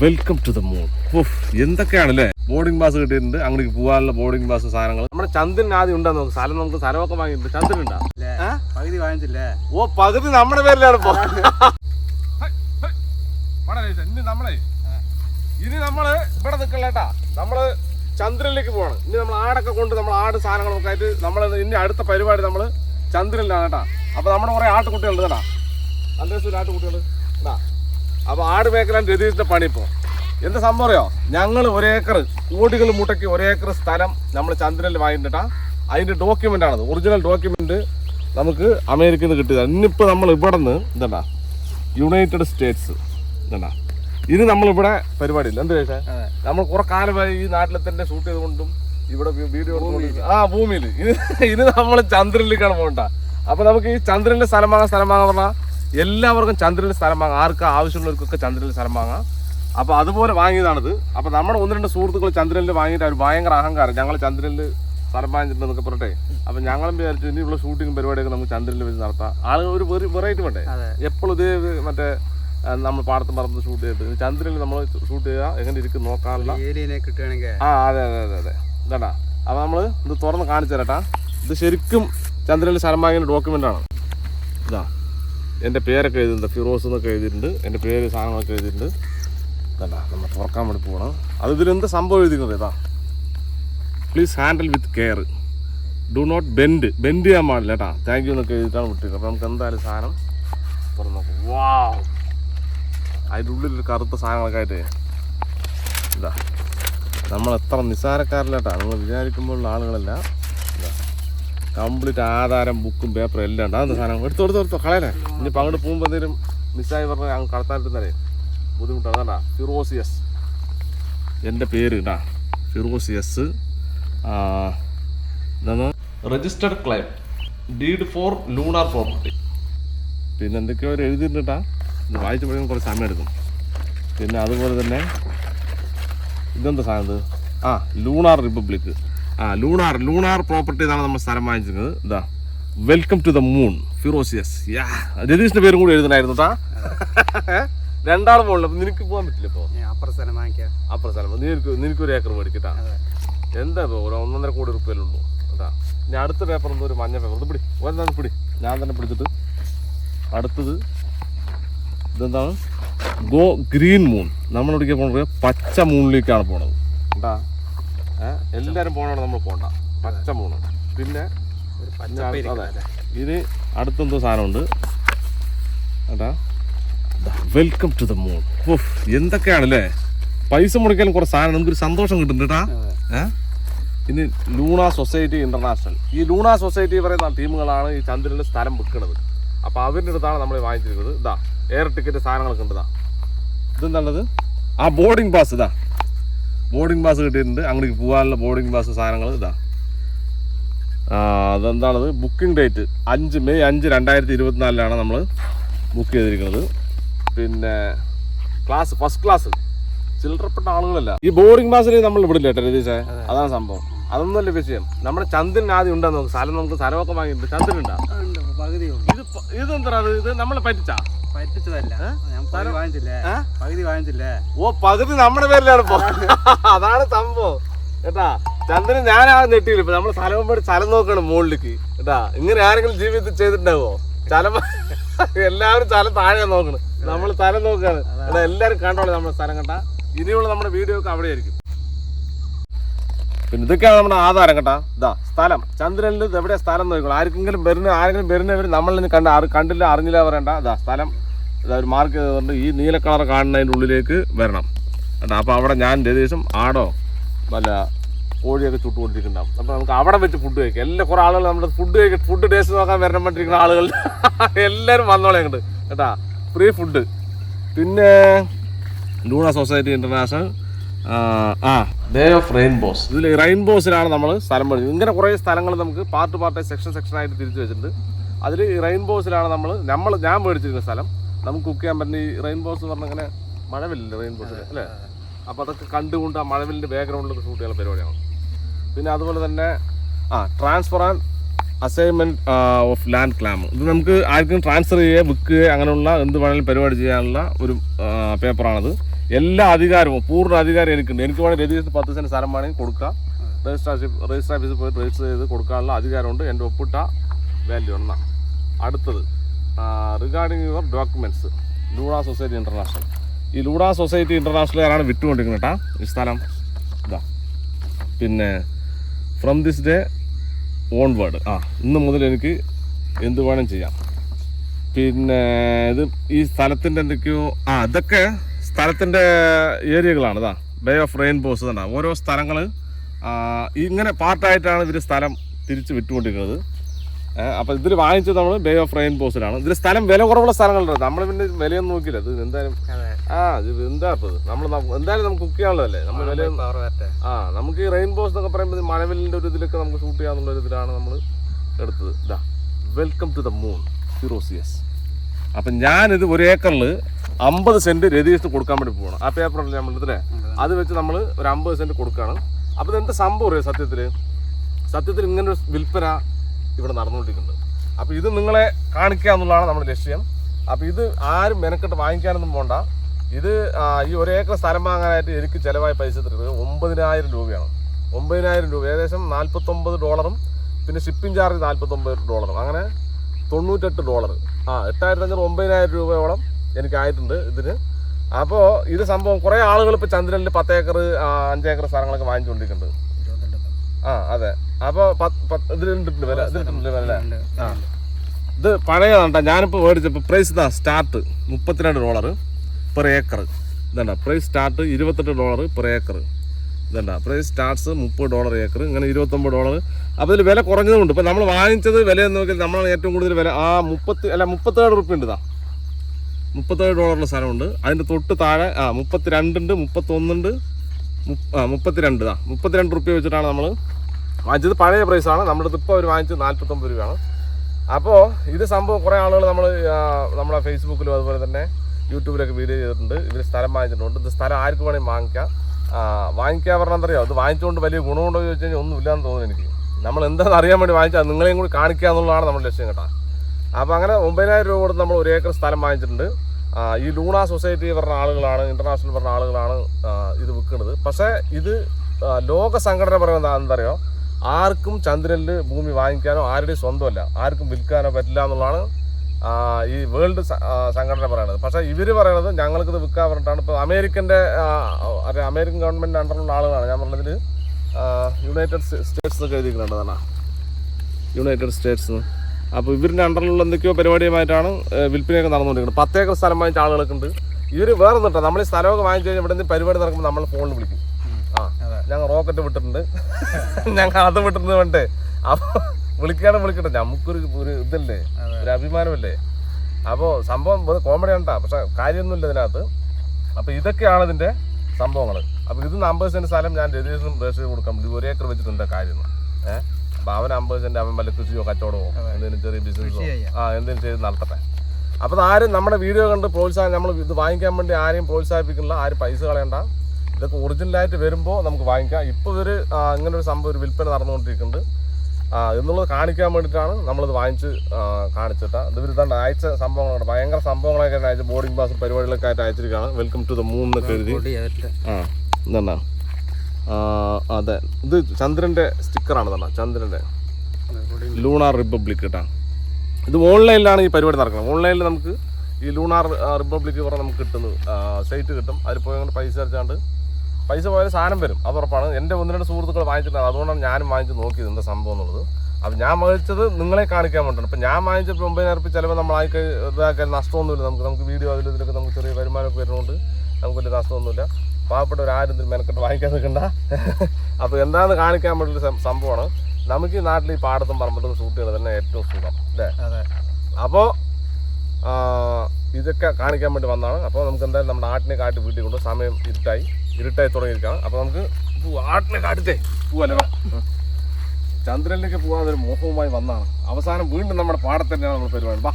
Welcome to the moon എന്തൊക്കെയാണല്ലേ? Boarding pass കിട്ടിയിട്ടുണ്ട്. അങ്ങോട്ട് പോകാനുള്ള ബോർഡിംഗ് പാസ് സാധനങ്ങൾ നമ്മുടെ ചന്ദ്രൻ ആദ്യം ഉണ്ടോ നമുക്ക് സ്ഥലം നമുക്ക് സ്ഥലമൊക്കെ വാങ്ങിയിട്ടുണ്ട്. ചന്ദ്രൻ ഉണ്ടോ? പകുതി വാങ്ങിച്ചില്ലേ. ഓ പകുതി നമ്മുടെ പേരിലാണ് ഇപ്പൊ ഇനി നമ്മളെ. ഇനി നമ്മൾ ഇവിടെ നിക്കല്ലേട്ടാ നമ്മൾ ചന്ദ്രനിലേക്ക് പോകണം ഇനി നമ്മൾ ആടൊക്കെ കൊണ്ട് നമ്മൾ ആട് സാധനങ്ങളൊക്കെ ആയിട്ട് നമ്മൾ ഇനി അടുത്ത പരിപാടി നമ്മൾ ചന്ദ്രനിലാണ് കേട്ടാ അപ്പൊ നമ്മുടെ കുറെ ആട്ടുകുട്ടികളുണ്ട് കേട്ടാ നല്ല ആട്ടുകുട്ടികൾ കേട്ടാ അപ്പൊ ആട് മേഖലാണ് രതീഷിന്റെ പണി ഇപ്പോ. എന്താ സംഭവം അറിയോ? ഞങ്ങൾ ഒരേക്കർ കോടികൾ മുട്ടയ്ക്ക് ഒരേക്കർ സ്ഥലം നമ്മൾ ചന്ദ്രനിൽ വാങ്ങിട്ടാ അതിന്റെ ഡോക്യുമെന്റ് ആണത്. ഒറിജിനൽ ഡോക്യുമെന്റ് നമുക്ക് അമേരിക്കയിൽ നിന്ന് കിട്ടിയത് ഇന്നിപ്പോൾ നമ്മൾ ഇവിടെ നിന്ന് എന്താ യുണൈറ്റഡ് സ്റ്റേറ്റ്സ് എന്താ ഇത് നമ്മളിവിടെ പരിപാടിയില്ല. എന്ത് ചോദിച്ചാൽ നമ്മൾ കുറെ കാലമായി ഈ നാട്ടിൽ തന്നെ ഷൂട്ട് ചെയ്തുകൊണ്ടും ഇവിടെ വീഡിയോ ആ ഭൂമിയിൽ. ഇത് ഇത് നമ്മൾ ചന്ദ്രനിലേക്കാണ് പോകണ്ട. അപ്പോൾ നമുക്ക് ഈ ചന്ദ്രനിലെ സ്ഥലമാകാൻ സ്ഥലമാകാൻ പറഞ്ഞാൽ എല്ലാവർക്കും ചന്ദ്രനിൽ സ്ഥലം വാങ്ങാം. ആർക്കും ആവശ്യമുള്ളവർക്കൊക്കെ ചന്ദ്രനിൽ സ്ഥലം വാങ്ങാം. അപ്പോൾ അതുപോലെ വാങ്ങിയതാണിത്. അപ്പോൾ നമ്മുടെ ഒന്ന് രണ്ട് സുഹൃത്തുക്കൾ ചന്ദ്രനിൽ വാങ്ങിയിട്ട് അവർ ഭയങ്കര അഹങ്കാരം. ഞങ്ങൾ ചന്ദ്രനിൽ സ്ഥലം വാങ്ങിച്ചിട്ടുണ്ടെന്നൊക്കെ പറഞ്ഞിട്ടേ. അപ്പം ഞങ്ങളും വിചാരിച്ചു ഇനിയുള്ള ഷൂട്ടിംഗ് പരിപാടിയൊക്കെ നമുക്ക് ചന്ദ്രനിൽ വെച്ച് നടത്താം. ആളുകൾ ഒരു വെറൈറ്റി വേണ്ടേ? എപ്പോഴും ഇതേ ഇത് മറ്റേ നമ്മൾ പാടത്തും പറമ്പ് ഷൂട്ട് ചെയ്തിട്ട്. ചന്ദ്രനിൽ നമ്മൾ ഷൂട്ട് ചെയ്യുക. എങ്ങനെ ഇരിക്കും നോക്കാനുള്ള ആ അതെ അതെ അതെ അതെ. ഇതാട്ടാ അപ്പോൾ നമ്മൾ ഇത് തുറന്ന് കാണിച്ചു തരട്ടാ. ഇത് ശരിക്കും ചന്ദ്രനിൽ സ്ഥലം വാങ്ങിയ ഡോക്യുമെന്റ് ആണ്. ഇതാ. എന്റെ പേരൊക്കെ എഴുതിയിട്ടുണ്ട് ഫിറോസ് എന്നൊക്കെ എഴുതിയിട്ടുണ്ട്. എന്റെ പേര് സാധനങ്ങളൊക്കെ എഴുതിയിട്ടുണ്ട്. അല്ല നമ്മൾ തുറക്കാൻ വേണ്ടി പോകണം അത് ഇതിലെന്ത് സംഭവം എഴുതിക്കുന്നത് ഇതാ. Please handle with care do not bend bend ചെയ്യാൻ പാടില്ല കേട്ടാ. താങ്ക് യു എന്നൊക്കെ എഴുതിയിട്ടാണ് വിട്ടിരിക്കുന്നത്. അപ്പോൾ നമുക്ക് എന്തായാലും സാധനം തുറന്നു നോക്കാം. വാവ് അതിന്റെ ഉള്ളിൽ ഒരു കറുത്ത സാധനങ്ങളൊക്കെ ആയിട്ട്. ഇതാ. നമ്മൾ എത്ര നിസ്സാരക്കാരില്ലാട്ടാ നിങ്ങൾ വിചാരിക്കുമ്പോഴുള്ള ആളുകളല്ല. കംപ്ലീറ്റ് ആധാരം ബുക്കും പേപ്പറും എല്ലാം ഉണ്ട്. അതെന്താ സാധനം? എടുത്തു കൊടുത്തു എടുത്തോ. കളയല്ലേ? ഇനിയിപ്പോൾ അങ്ങോട്ട് പോകുമ്പോൾ എന്തെങ്കിലും മിസ്സായി പറഞ്ഞാൽ അങ്ങ് കടത്താനിട്ടുന്നേ ബുദ്ധിമുട്ടാണ്. കേട്ടാ ഫിറോസിയസ്. എന്റെ പേര് കേട്ടാ ഫിറോസിയസ്. എന്താണ് registered claim deed for lunar property പിന്നെ എന്തൊക്കെയോ അവർ എഴുതിയിട്ടുണ്ട് ഇത് വായിച്ചു പഠിക്കാൻ കുറച്ച് സമയം എടുക്കും. പിന്നെ അതുപോലെ തന്നെ ഇതെന്താ സാധനം ആ ലൂണാർ റിപ്പബ്ലിക് ആ ലൂണാർ ലൂണാർ പ്രോപ്പർട്ടി എന്നാണ് നമ്മൾ സ്ഥലം വാങ്ങിച്ചിരുന്നത് ഇതാ വെൽക്കം ടു ദ മൂൺ ഫിറോസിയസ്. യാ രതീഷിന്റെ പേരും കൂടി എഴുതണായിരുന്നു കേട്ടാ രണ്ടാൾ മുകളിൽ അപ്പൊ നിനക്ക് പോകാൻ പറ്റില്ല ഇപ്പോ? അപ്പുറ സ്ഥലം വാങ്ങിക്കാം. അപ്പുറ സ്ഥലം നിനക്ക് നിനക്കൊരു ഏക്കർ മേടിക്കട്ടാ. എന്താ ഇപ്പോ ഒരു ഒന്നൊന്നര കോടി റുപ്യയിലുള്ളൂ കേട്ടാ ഇനി അടുത്ത പേപ്പർ എന്തോ ഒരു മഞ്ഞ പേപ്പർ ഇത് പിടി ഒരെന്താണ് പിടി. ഞാൻ തന്നെ പിടിച്ചിട്ട് അടുത്തത് ഇതെന്താണ്? ഗോ ഗ്രീൻ മൂൺ നമ്മളോടേക്ക് പോണത്? പച്ച മൂണിലേക്കാണ് പോണത്. കേട്ടാ എല്ലാവരും പോകണവിടെ നമ്മൾ പോണ്ട. പച്ച മൂണ്. പിന്നെ ഇത് അതെ. അടുത്തെന്തോ സാധനമുണ്ട്. കേട്ടാ വെൽക്കം ടു ദ മൂൺ ഓഹ് എന്തൊക്കെയാണല്ലേ? പൈസ മുടക്കാൻ കുറേ സാധനം നമുക്കൊരു സന്തോഷം കിട്ടുന്നുണ്ട് കേട്ടാ. ഏഹ് ഇനി ലൂണ സൊസൈറ്റി ഇന്റർനാഷണൽ. ഈ ലൂണ സൊസൈറ്റി പറയുന്ന ടീമുകളാണ് ഈ ചന്ദ്രനിൽ സ്ഥലം വിൽക്കുന്നത് അപ്പോൾ അവരുടെ അടുത്താണ് നമ്മൾ വാങ്ങിച്ചിരിക്കുന്നത്. ഇതാ എയർ ടിക്കറ്റ് സാധനങ്ങളൊക്കെ ഉണ്ട് ഇതാ ഇതെന്താണത്? ആ ബോർഡിംഗ് പാസ് ഇതാ. ബോർഡിംഗ് പാസ് കിട്ടിയിട്ടുണ്ട്. അങ്ങോട്ട് പോകാനുള്ള ബോർഡിംഗ് പാസ് സാധനങ്ങൾ ഇതാ. അതെന്താണത്? ബുക്കിംഗ് ഡേറ്റ് അഞ്ച് മെയ് അഞ്ച് രണ്ടായിരത്തി ഇരുപത്തിനാലിലാണ് നമ്മൾ ബുക്ക് ചെയ്തിരിക്കുന്നത്. പിന്നെ ക്ലാസ് ഫസ്റ്റ് ക്ലാസ് ചില്ലറപ്പെട്ട ആളുകളല്ല. ഈ ബോർഡിംഗ് പാസിൽ നമ്മൾ വിടില്ല കേട്ടോ രതീശേ അതാണ് സംഭവം. അതൊന്നുമല്ല വിഷയം. നമ്മുടെ ചന്ദ്രൻ ആദ്യം ഉണ്ടെന്ന് നമുക്ക് സ്ഥലം നമുക്ക് സ്ഥലമൊക്കെ വാങ്ങിയിട്ടുണ്ട് ചന്ദ്രൻ ഉണ്ടാ? ഉണ്ട്, പകുതി ഇത് ഇതെന്താ ഇത് നമ്മളെ പറ്റിച്ചാ? ഓ പകുതി നമ്മുടെ പേരിലാണ് ഇപ്പൊ. അതാണ്. സംഭവം. കേട്ടാ ചന്ദ്രൻ ഞാൻ ആ നെട്ടിയില്ല ഇപ്പൊ. നമ്മൾ സ്ഥലം പോയി സ്ഥലം നോക്കണം മുകളിലേക്ക് കേട്ടാ ഇങ്ങനെ ആരെങ്കിലും ജീവിതത്തിൽ ചെയ്തിട്ടുണ്ടാവോ? സ്ഥലം എല്ലാവരും സ്ഥലം താഴെ നോക്കണം. നമ്മൾ സ്ഥലം നോക്കാണ് എടാ എല്ലാരും കണ്ടോളൂ നമ്മുടെ സ്ഥലം കേട്ടാ. ഇനിയുള്ള നമ്മുടെ വീഡിയോ ഒക്കെ അവിടെ ആയിരിക്കും. പിന്നെ ഇതൊക്കെയാണ് നമ്മുടെ ആധാരം കേട്ടാ. ഇതാ സ്ഥലം. ചന്ദ്രനിൽ എവിടെയാ എവിടെ സ്ഥലം നോക്കണം ആർക്കെങ്കിലും വരുന്ന ആരെങ്കിലും വരുന്നവർ നമ്മളിൽ കണ്ട ആറ് കണ്ടില്ല അറിഞ്ഞില്ല പറയണ്ട. ഇതാ സ്ഥലം. ഒരു മാർക്ക് ചെയ്തുകൊണ്ട് ഈ നീല കളർ കാണുന്നതിന്റെ ഉള്ളിലേക്ക് വരണം. കേട്ടോ അപ്പോൾ അവിടെ ഞാൻ ഏകദേശം ആടോ വല്ല കോഴിയൊക്കെ ചുട്ടുകൊണ്ടിരിക്കുന്നുണ്ടാവും. അപ്പോൾ നമുക്ക് അവിടെ വെച്ച് ഫുഡ് കഴിക്കാം. എല്ലാ കുറേ ആളുകൾ നമ്മുടെ ഫുഡ് കഴിക്കും ഫുഡ് ടേസ്റ്റ് നോക്കാൻ വരണം പറ്റിരിക്കുന്ന ആളുകൾ. എല്ലാവരും വന്നോളെ അങ്ങോട്ട് കേട്ടാ? ഫ്രീ ഫുഡ് പിന്നെ ലൂണ സൊസൈറ്റി ഇന്റർനാഷണൽ ആ ഡേ ഓഫ് റെയിൻബോസ് ഇതിൽ റെയിൻബോസിലാണ് നമ്മൾ സ്ഥലം പഠിച്ചത് ഇങ്ങനെ കുറേ സ്ഥലങ്ങൾ നമുക്ക് പാർട്ട് പാർട്ടായി സെക്ഷൻ സെക്ഷനായിട്ട് തിരിച്ചു വെച്ചിട്ടുണ്ട്. അതിൽ റെയിൻബോസിലാണ് നമ്മൾ നമ്മൾ ഞാൻ മേടിച്ചിരിക്കുന്ന സ്ഥലം. നമുക്ക് കുക്ക് ചെയ്യാൻ പറ്റുന്ന ഈ റെയിൻബോസ് എന്ന് പറഞ്ഞാൽ അങ്ങനെ മഴവില്ലേ റെയിൻബോസ് അല്ലേ? അപ്പോൾ അതൊക്കെ കണ്ടുകൊണ്ട് ആ മഴവില്ലിന്റെ ബാക്ക്ഗ്രൗണ്ടിലൊക്കെ ഷൂട്ട് ചെയ്യാനുള്ള പരിപാടിയാണ്. പിന്നെ അതുപോലെ തന്നെ ആ transfer and assignment of land claim ഇത് നമുക്ക് ആർക്കും ട്രാൻസ്ഫർ ചെയ്യുക വിൽക്കുക അങ്ങനെയുള്ള എന്ത് വേണമെങ്കിലും പരിപാടി ചെയ്യാനുള്ള ഒരു പേപ്പറാണത് എല്ലാ അധികാരവും പൂർണ അധികാരം എനിക്കുണ്ട്. എനിക്ക് വേണമെങ്കിൽ രജിസ്റ്റർ പത്ത് സെന്റ് സ്ഥലം വേണമെങ്കിൽ കൊടുക്കാം. രജിസ്ട്രേഷൻ രജിസ്റ്റർ ഓഫീസിൽ പോയി രജിസ്റ്റർ ചെയ്ത് കൊടുക്കാനുള്ള അധികാരമുണ്ട്. എന്റെ ഒപ്പിട്ട വാല്യൂ ഒന്നാണ് അടുത്തത്. Regarding your documents Luna society international ഈ ലൂഡ സൊസൈറ്റി ഇന്റർനാഷണലുകാരാണ് വിട്ടുകൊണ്ടിരിക്കുന്നത് കേട്ടാ ഈ സ്ഥലം. ഇതാ. പിന്നെ ഫ്രം ദിസ് ഡേ ഓൺവേർഡ് ആ ഇന്ന് മുതൽ എനിക്ക് എന്ത് വേണം ചെയ്യാം. പിന്നെ ഇത് ഈ സ്ഥലത്തിന്റെ എന്തൊക്കെയോ ആ ഇതൊക്കെ സ്ഥലത്തിന്റെ ഏരിയകളാണ് ഇതാ. ബേ ഓഫ് റെയിൻബോസ് തന്നെ ഓരോ സ്ഥലങ്ങൾ ഇങ്ങനെ പാർട്ടായിട്ടാണ് ഇവർ സ്ഥലം തിരിച്ച് വിട്ടുകൊണ്ടിരിക്കുന്നത്. അപ്പോൾ ഇതിൽ വാങ്ങിച്ചത് നമ്മൾ ബേ ഓഫ് റെയിൻ പോസ്റ്റിലാണ് ഇതിൽ സ്ഥലം വില കുറവുള്ള സ്ഥലങ്ങളുണ്ട്. നമ്മൾ പിന്നെ വിലയൊന്നും നോക്കില്ല ഇത് എന്തായാലും ആ ഇത് എന്താ ഇപ്പോൾ നമ്മൾ എന്തായാലും നമുക്ക് കുക്ക് ചെയ്യാനുള്ളതല്ലേ? നമ്മൾ വില ആ നമുക്ക് ഈ റെയിൻ റെയിൻബോസ് എന്നൊക്കെ പറയുമ്പോൾ മഴവില്ലിന്റെ ഒരു ഇതിലൊക്കെ നമുക്ക് ഷൂട്ട് ചെയ്യാന്നുള്ള ഒരു ഇതിലാണ് നമ്മൾ എടുത്തത്. ഇതാ വെൽക്കം ടു ദ മൂൺ ഫിറോസിയസ് അപ്പം ഞാനിത് ഒരു ഏക്കറിൽ അമ്പത് സെന്റ് രതീഷിന് കൊടുക്കാൻ വേണ്ടി പോകണം ആ പേപ്പറല്ലേ നമ്മൾ ഇതിലെ. അത് വെച്ച് നമ്മൾ ഒരു അമ്പത് സെന്റ് കൊടുക്കുകയാണ് അപ്പോൾ ഇതെന്താ സംഭവം അറിയാം സത്യത്തിൽ സത്യത്തിൽ ഇങ്ങനെ വിൽപ്പന ഇവിടെ നടന്നുകൊണ്ടിരിക്കുന്നത്. അപ്പോൾ ഇത് നിങ്ങളെ കാണിക്കുക എന്നുള്ളതാണ് നമ്മുടെ ലക്ഷ്യം. അപ്പോൾ ഇത് ആരും മെനക്കെട്ട് വാങ്ങിക്കാനൊന്നും പോണ്ട. ഇത് ഈ ഒരേക്കർ സ്ഥലം വാങ്ങാനായിട്ട് എനിക്ക് ചിലവായ പൈസ തരുന്നത് ഒമ്പതിനായിരം രൂപയാണ്. ഒമ്പതിനായിരം രൂപ. ഏകദേശം നാൽപ്പത്തൊമ്പത് ഡോളറും പിന്നെ ഷിപ്പിംഗ് ചാർജ് നാൽപ്പത്തൊമ്പത് ഡോളറും. അങ്ങനെ തൊണ്ണൂറ്റെട്ട് ഡോളർ. ആ എട്ടായിരത്തി അഞ്ഞൂറ് ഒമ്പതിനായിരം രൂപയോളം എനിക്കായിട്ടുണ്ട് ഇതിന്. അപ്പോൾ ഇത് സംഭവം കുറേ ആളുകൾ ഇപ്പോൾ ചന്ദ്രനിൽ പത്ത് ഏക്കർ അഞ്ചേക്കർ സ്ഥലങ്ങളൊക്കെ വാങ്ങിച്ചുകൊണ്ടിരിക്കുന്നുണ്ട്. ആ അതെ. അപ്പോ ഇത് പഴയതാണ്ടാ ഞാനിപ്പോ മേടിച്ചപ്പോ പ്രൈസ് ഇതാ സ്റ്റാർട്ട് മുപ്പത്തിരണ്ട് ഡോളർ പെർ ഏക്കർ ഇതണ്ട പ്രൈസ് സ്റ്റാർട്ട് ഇരുപത്തെട്ട് ഡോളർ പെർ ഏക്കർ ഇതണ്ട പ്രൈസ് സ്റ്റാർട്ട്സ് മുപ്പത് ഡോളർ ഏക്കർ ഇങ്ങനെ ഇരുപത്തൊമ്പത് ഡോളർ അപ്പോൾ ഇതിൽ വില കുറഞ്ഞതുകൊണ്ട് ഇപ്പോൾ നമ്മൾ വാങ്ങിച്ചത് വില എന്ന് നോക്കിയാൽ നമ്മളാണ് ഏറ്റവും കൂടുതൽ വില. ആ മുപ്പത്തി അല്ല മുപ്പത്തേഴ് റുപ്യ ഉണ്ട് ഇതാ. മുപ്പത്തേഴ് ഡോളറിന്റെ സ്ഥലമുണ്ട് അതിന്റെ തൊട്ട് താഴെ ആ മുപ്പത്തി രണ്ടുണ്ട് മുപ്പത്തൊന്നുണ്ട്. മുപ്പ- ആ മുപ്പത്തിരണ്ട് ആ മുപ്പത്തിരണ്ട് റുപ്യ വെച്ചിട്ടാണ് നമ്മൾ വാങ്ങിച്ചത്. പഴയ പ്രൈസാണ് നമ്മുടെ ഇപ്പോൾ അവർ വാങ്ങിച്ചത് നാൽപ്പത്തൊമ്പത് രൂപയാണ്. അപ്പോൾ ഇത് സംഭവം കുറേ ആളുകൾ നമ്മൾ നമ്മുടെ ഫേസ്ബുക്കിലും അതുപോലെ തന്നെ യൂട്യൂബിലൊക്കെ വീഡിയോ ചെയ്തിട്ടുണ്ട്. ഇവർ സ്ഥലം വാങ്ങിച്ചിട്ടുണ്ട്. ഇത് സ്ഥലം ആർക്ക് വേണമെങ്കിൽ വാങ്ങിക്കാം. വാങ്ങിക്കാൻ പറഞ്ഞാൽ അത് വാങ്ങിച്ചുകൊണ്ട് വലിയ ഗുണമുണ്ടോ എന്ന് ചോദിച്ചു കഴിഞ്ഞാൽ ഒന്നും ഇല്ലാന്ന് തോന്നുന്നു എനിക്ക്. നമ്മൾ എന്താണെന്ന് അറിയാൻ വേണ്ടി വാങ്ങിച്ചാൽ നിങ്ങളെയും കൂടി കാണിക്കുക എന്നുള്ളതാണ് നമ്മുടെ ലക്ഷ്യം കേട്ടോ. അപ്പോൾ അങ്ങനെ ഒമ്പതിനായിരം രൂപ കൊടുത്ത് നമ്മൾ ഒരു ഏക്കർ സ്ഥലം വാങ്ങിച്ചിട്ടുണ്ട്. ഈ ലൂണ സൊസൈറ്റി പറഞ്ഞ ആളുകളാണ് ഇന്റർനാഷണൽ പറഞ്ഞ ആളുകളാണ് ഇത് വിൽക്കുന്നത്. പക്ഷേ ഇത് ലോക സംഘടന പറയുന്നത് എന്താ ആർക്കും ചന്ദ്രനിൽ ഭൂമി വാങ്ങിക്കാനോ ആരുടെയും സ്വന്തമല്ല. ആർക്കും വിൽക്കാനോ പറ്റില്ല എന്നുള്ളതാണ് ഈ വേൾഡ് സംഘടന പറയുന്നത്. പക്ഷേ ഇവർ പറയുന്നത് ഞങ്ങൾക്കിത് വിൽക്കാൻ പറഞ്ഞിട്ടാണ്. ഇപ്പോൾ അമേരിക്കന്റെ അതെ അമേരിക്കൻ ഗവൺമെന്റ് അണ്ടറിലുള്ള ആളുകളാണ്. ഞാൻ പറഞ്ഞതിൽ യുണൈറ്റഡ് സ്റ്റേറ്റ്സ് എഴുതിക്കുന്നുണ്ട് തന്നെ യുണൈറ്റഡ് സ്റ്റേറ്റ്സ് അപ്പോൾ ഇവരുടെ അണ്ടറിലുള്ള എന്തൊക്കെയോ പരിപാടിയുമായിട്ടാണ് വിൽപ്പനയൊക്കെ നടന്നുകൊണ്ടിരിക്കുന്നത്. പത്തേക്കർ സ്ഥലം വാങ്ങിച്ച ആളുകളൊക്കെ ഉണ്ട്. ഇവർ വേറെ നിട്ടോ നമ്മൾ ഈ സ്ഥലമൊക്കെ വാങ്ങിച്ചു കഴിഞ്ഞാൽ ഇവിടെ നിന്ന് പരിപാടി നടക്കുമ്പോൾ നമ്മൾ ഫോണിൽ വിളിക്കും. ആ. ഞങ്ങൾ റോക്കറ്റ് വിട്ടിട്ടുണ്ട്. ഞങ്ങൾ അത് വിട്ടിട്ടുണ്ട് വേണ്ടേ അപ്പോൾ വിളിക്കാതെ വിളിക്കട്ടെ നമുക്കൊരു ഒരു ഇതല്ലേ. ഒരു അഭിമാനമല്ലേ? അപ്പോൾ സംഭവം കോമഡി ഉണ്ടാ പക്ഷെ കാര്യമൊന്നുമില്ല ഇതിനകത്ത്. അപ്പോൾ ഇതൊക്കെയാണ് ഇതിന്റെ സംഭവങ്ങൾ അപ്പോൾ ഇത് അമ്പത് സെന്റ് സ്ഥലം ഞാൻ രജിസ്ട്രേഷൻ രജിസ്റ്റർ കൊടുക്കാൻ വേണ്ടി ഒരു ഏക്കർ വെച്ചിട്ടുണ്ട് കാര്യം. ഏഹ് അപ്പോൾ അവൻ അമ്പത് സെന്റ് അവൻ വല്ല കൃഷിയോ കച്ചവടമോ എന്തെങ്കിലും ചെറിയ ബിസിനസ്സോ ആ എന്തെങ്കിലും ചെയ്ത് നടത്തട്ടെ. അപ്പോൾ ആരും നമ്മുടെ വീഡിയോ കണ്ട് പ്രോത്സാഹനം നമ്മൾ ഇത് വാങ്ങിക്കാൻ വേണ്ടി ആരെയും പ്രോത്സാഹിപ്പിക്കുന്നില്ല ആരും പൈസ കളയണ്ട. ഇതൊക്കെ ഒറിജിനലായിട്ട് വരുമ്പോൾ നമുക്ക് വാങ്ങിക്കാം. ഇപ്പോൾ ഇവർ ഇങ്ങനെ ഒരു സംഭവം ഒരു വിൽപ്പന നടന്നുകൊണ്ടിരിക്കുന്നുണ്ട്. ആ, എന്നുള്ളത് കാണിക്കാൻ വേണ്ടിയിട്ടാണ് നമ്മളിത് വാങ്ങിച്ച് കാണിച്ചിട്ട് ഇത് ഇവർ ഇതാണ്ട് അയച്ച സംഭവങ്ങളുണ്ട് ഭയങ്കര സംഭവങ്ങളൊക്കെ അയച്ച ബോർഡിംഗ് പാസ് പരിപാടികളൊക്കെ ആയിട്ട് അയച്ചിരിക്കുകയാണ്. വെൽക്കം ടു ദ മൂന്ന് എന്നൊക്കെ എഴുതി. ആ ആ, അതെ. ഇത് ചന്ദ്രന്റെ സ്റ്റിക്കറാണ് തന്നെ ചന്ദ്രന്റെ. ലൂണാർ റിപ്പബ്ലിക് കേട്ടോ ഇത് ഓൺലൈനിലാണ് ഈ പരിപാടി നടക്കുന്നത്. ഓൺലൈനിൽ നമുക്ക് ഈ ലൂണാർ റിപ്പബ്ലിക് പറഞ്ഞാൽ നമുക്ക് കിട്ടുന്നത് സൈറ്റ് കിട്ടും. അതിൽ പോയി അങ്ങനെ പൈസ അടിച്ചാണ്ട് പൈസ പോയാൽ സാധനം വരും. അത് ഉറപ്പാണ്. എന്റെ ഒന്ന് രണ്ട് സുഹൃത്തുക്കൾ വാങ്ങിച്ചിട്ടുണ്ട്. അതുകൊണ്ടാണ് ഞാനും വാങ്ങിച്ച് നോക്കിയത് എന്താ സംഭവം എന്നുള്ളത്. അപ്പം ഞാൻ വാങ്ങിച്ചത് നിങ്ങളെ കാണിക്കാൻ വേണ്ടിയിട്ടാണ് അപ്പം ഞാൻ വാങ്ങിച്ചപ്പോൾ ഒമ്പതിനായിരം റുപ്യ ചിലപ്പോൾ നമ്മൾ ആയിക്ക് ഇതാക്കാൻ നഷ്ടമൊന്നുമില്ല. നമുക്ക് നമുക്ക് വീഡിയോ അതിൽ ഇതിലൊക്കെ നമുക്ക് ചെറിയ വരുമാനമൊക്കെ വരുന്നതുകൊണ്ട് നമുക്ക് വലിയ നഷ്ടമൊന്നുമില്ല. പാവപ്പെട്ടവർ ആരും ഇതിൽ മെനക്കെട്ട് വാങ്ങിക്കാൻ നിൽക്കണ്ട. അപ്പോൾ എന്താണെന്ന് കാണിക്കാൻ വേണ്ടി സംഭവമാണ്. നമുക്ക് ഈ നാട്ടിൽ ഈ പാടത്തും പറമ്പത്തും ഷൂട്ട് ചെയ്യുന്നത് തന്നെ ഏറ്റവും സുഖം അല്ലേ? അപ്പോൾ ഇതൊക്കെ കാണിക്കാൻ വേണ്ടി വന്നതാണ്. അപ്പോൾ നമുക്ക് എന്തായാലും നമ്മുടെ ആട്ടിനെ കാട്ടി വീട്ടിൽ കൊണ്ട് സമയം ഇരുട്ടായി. ഇരുട്ടായി തുടങ്ങിയിരിക്കുകയാണ്. അപ്പോൾ നമുക്ക് ആട്ടിനെ കാട്ടിത്തേ പോവല്ലേ. ചന്ദ്രനിലേക്ക് പോകാതെ ഒരു മോഹവുമായി വന്നതാണ്. അവസാനം വീണ്ടും നമ്മുടെ പാടത്തന്നെയാണ് നമ്മൾ പരിപാടി. വാ.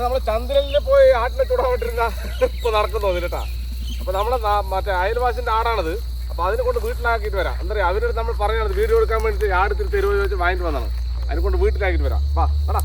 അങ്ങനെ നമ്മൾ ചന്ദ്രനിൽ പോയി ആട്ടിനെ ചൂടാവിട്ടിരുന്ന ഇപ്പൊ നടക്കുന്നു കേട്ടാ അപ്പോൾ നമ്മളെ മറ്റേ അയൽവാസിന്റെ ആടാണത്. അപ്പോൾ അതിനെ കൊണ്ട് വീട്ടിലാക്കിയിട്ട് വരാം. എന്താ പറയുക അവരോട് നമ്മൾ പറഞ്ഞത് വീഡിയോ എടുക്കാൻ ആട് തിരി തെരുവ് ചോദിച്ച് വാങ്ങിട്ട് വന്നതാണ്. അതിനെ കൊണ്ട് വീട്ടിലാക്കിയിട്ട് വരാം. വാടാ.